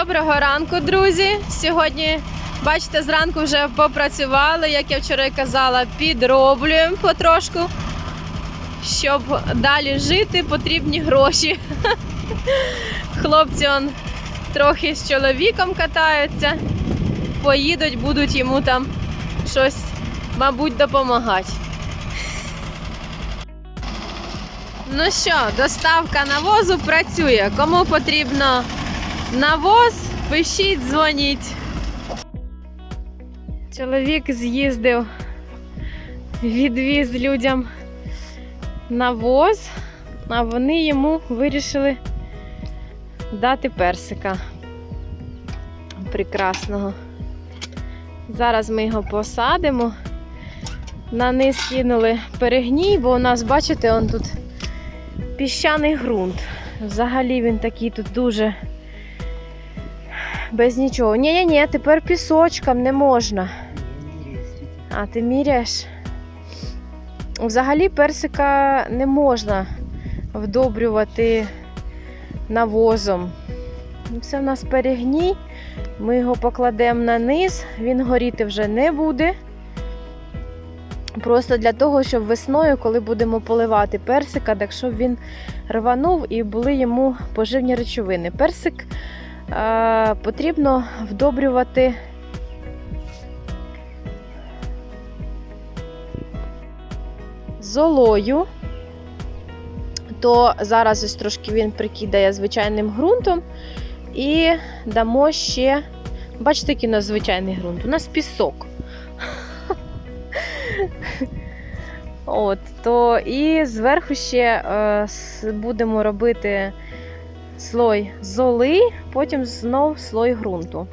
Доброго ранку, друзі! Сьогодні, бачите, зранку вже попрацювали, як я вчора казала, підроблюємо потрошку. Щоб далі жити, потрібні гроші. Хлопці он трохи з чоловіком катаються, поїдуть, будуть йому там щось, мабуть, допомагати. Ну що, доставка навозу працює. Кому потрібно навоз, пишіть, дзвоніть. Чоловік з'їздив, відвіз людям навоз, а вони йому вирішили дати персика прекрасного. Зараз ми його посадимо. На низ кинули перегній, бо у нас, бачите, он тут піщаний ґрунт. Взагалі він такий тут дуже без нічого. ні ні ні тепер пісочком не можна. А, ти міряєш? Взагалі персика не можна вдобрювати навозом. Це в нас перегній. Ми його покладемо на низ, він горіти вже не буде. Просто для того, щоб весною, коли будемо поливати персика, так щоб він рванув і були йому поживні речовини. Персик потрібно вдобрювати золою, то зараз ось трошки він прикидає звичайним ґрунтом. І дамо ще, бачите, який у нас звичайний ґрунт. У нас пісок. От, то і зверху ще е, будемо робити слой золи, потім знов слой ґрунту.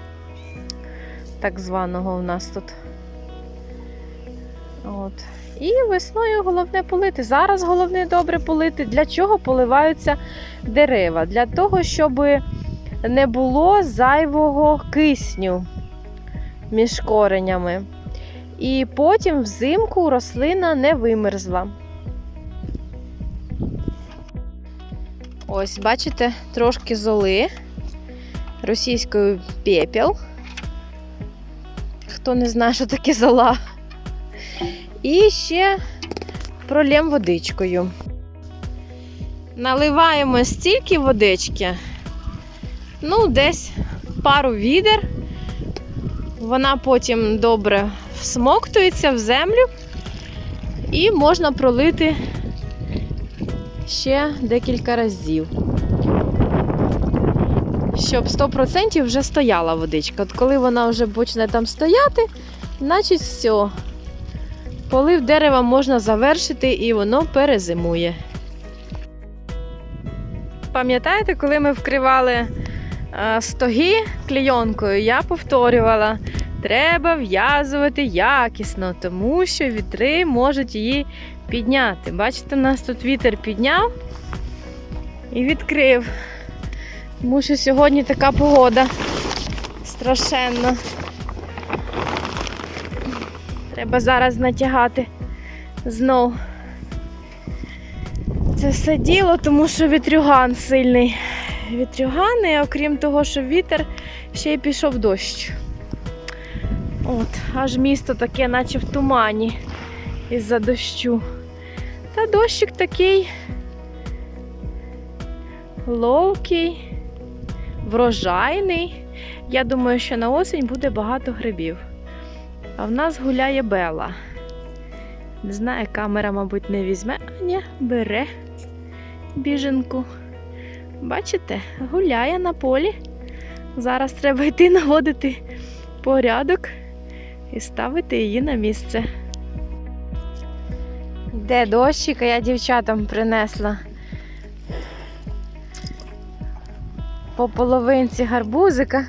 Так званого у нас тут. От. І весною головне полити. Зараз головне добре полити. Для чого поливаються дерева? Для того, щоб не було зайвого кисню між коренями. І потім взимку рослина не вимерзла. Ось, бачите, трошки золи, російською пепел. Хто не знає, що таке зола. І ще пролєм водичкою. Наливаємо стільки водички, ну, десь пару відер. Вона потім добре всмоктується в землю і можна пролити ще декілька разів. Щоб 100% вже стояла водичка. От коли вона вже почне там стояти, значить все. Полив дерева можна завершити і воно перезимує. Пам'ятаєте, коли ми вкривали е, стоги клейонкою, я повторювала, треба в'язувати якісно, тому що вітри можуть її підняти. Бачите, у нас тут вітер підняв і відкрив. Тому що сьогодні така погода страшенна. Треба зараз натягати знов. Це все діло, тому що вітрюган сильний. Вітрюган, і окрім того, що вітер, ще й пішов дощ. От, аж місто таке, наче в тумані із-за дощу. Та дощик такий ловкий, врожайний. Я думаю, що на осінь буде багато грибів. А в нас гуляє Бела. Не знаю, камера, мабуть, не візьме, а ні, бере біженку. Бачите, гуляє на полі. Зараз треба йти наводити порядок і ставити її на місце. Де дощик, а я дівчатам принесла по половинці гарбузика.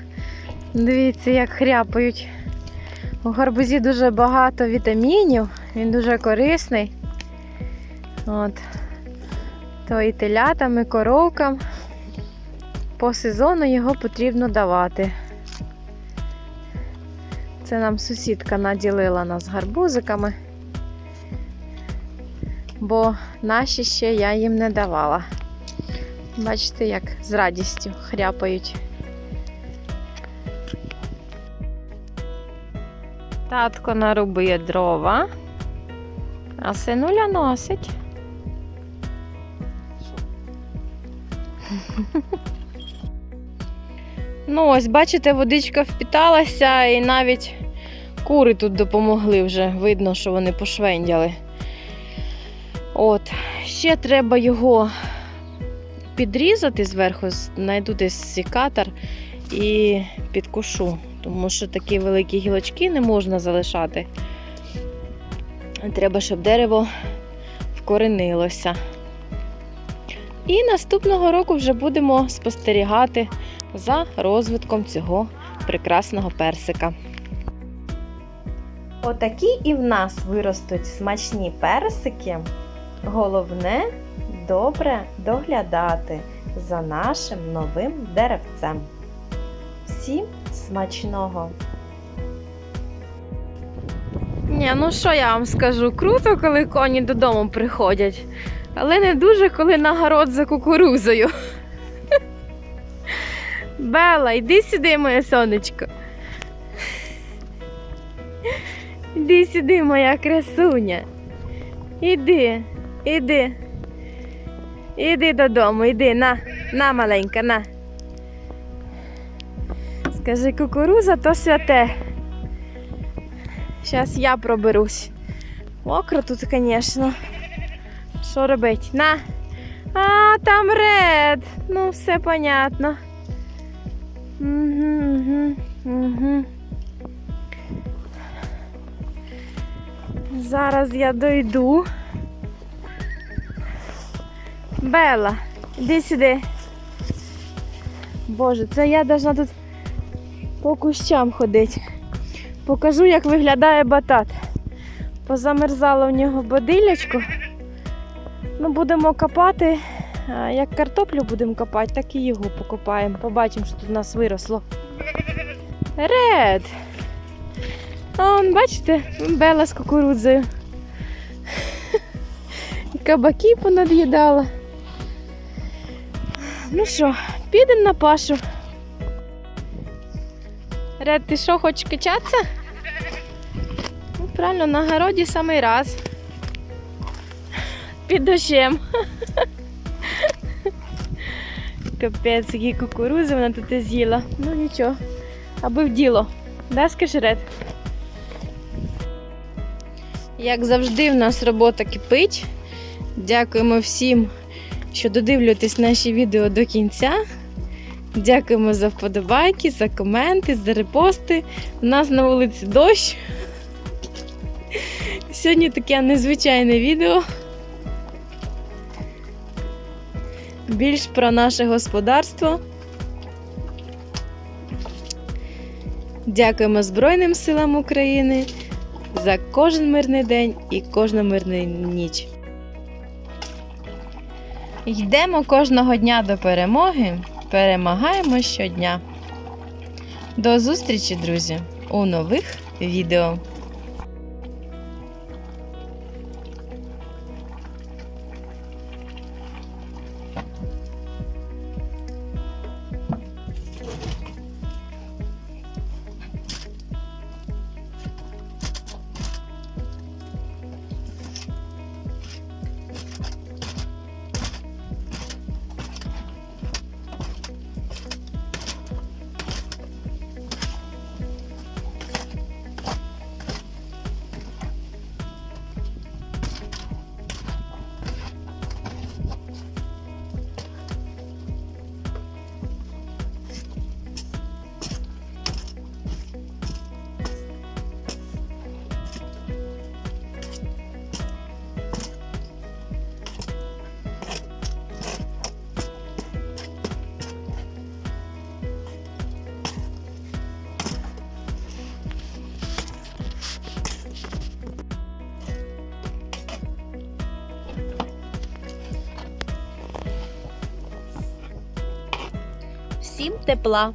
Дивіться, як хряпають. У гарбузі дуже багато вітамінів, він дуже корисний. От. То і телятам, і коровкам. По сезону його потрібно давати. Це нам сусідка наділила нас гарбузиками, бо наші ще я їм не давала. Бачите, як з радістю хряпають. Татко нарубує дрова, а синуля носить. Ну, ось, бачите, водичка впіталася і навіть кури тут допомогли вже. Видно, що вони пошвендяли. От, ще треба його підрізати зверху, знайду десь секатор і підкушу, тому що такі великі гілочки не можна залишати. Треба, щоб дерево вкоренилося. І наступного року вже будемо спостерігати за розвитком цього прекрасного персика. Отакі і в нас виростуть смачні персики. Головне добре доглядати за нашим новим деревцем. Всім смачного! Ні, ну що я вам скажу? Круто, коли коні додому приходять, але не дуже, коли на город за кукурузою. Бела, йди сюди, моє сонечко. Іди сюди, моя красуня. Іди, іди. Іди додому, іди, на, на, маленька, на. Скажи, кукуруза то святе. Зараз я проберусь. Мокро тут, звісно. Що робить? На. А, там ред. Ну, все понятно. Угу, угу. Зараз я дойду. Бела, іди сюди. Боже, це я должна тут по кущам ходити. Покажу, як виглядає батат. Позамерзало в нього бодилячко. Ну, будемо копати. Як картоплю будемо копати, так і його покопаємо. Побачимо, що тут у нас виросло. Ред! А он, бачите, бела з кукурудзою. Кабаки понад'їдала. Ну що, підемо на пашу. Ред, ти що, хочеш качатися? Ну, правильно, на городі самий раз. Під дощем. Капець, які кукурузи вона тут і з'їла. Ну нічого, аби в діло. Да, скажи, Ред? Як завжди, в нас робота кипить. Дякуємо всім, що додивлюєтесь наші відео до кінця. Дякуємо за вподобайки, за коменти, за репости. У нас на вулиці дощ. Сьогодні таке незвичайне відео. Більш про наше господарство. Дякуємо Збройним силам України за кожен мирний день і кожну мирну ніч. Йдемо кожного дня до перемоги, перемагаємо щодня. До зустрічі, друзі, у нових відео. Всім тепла!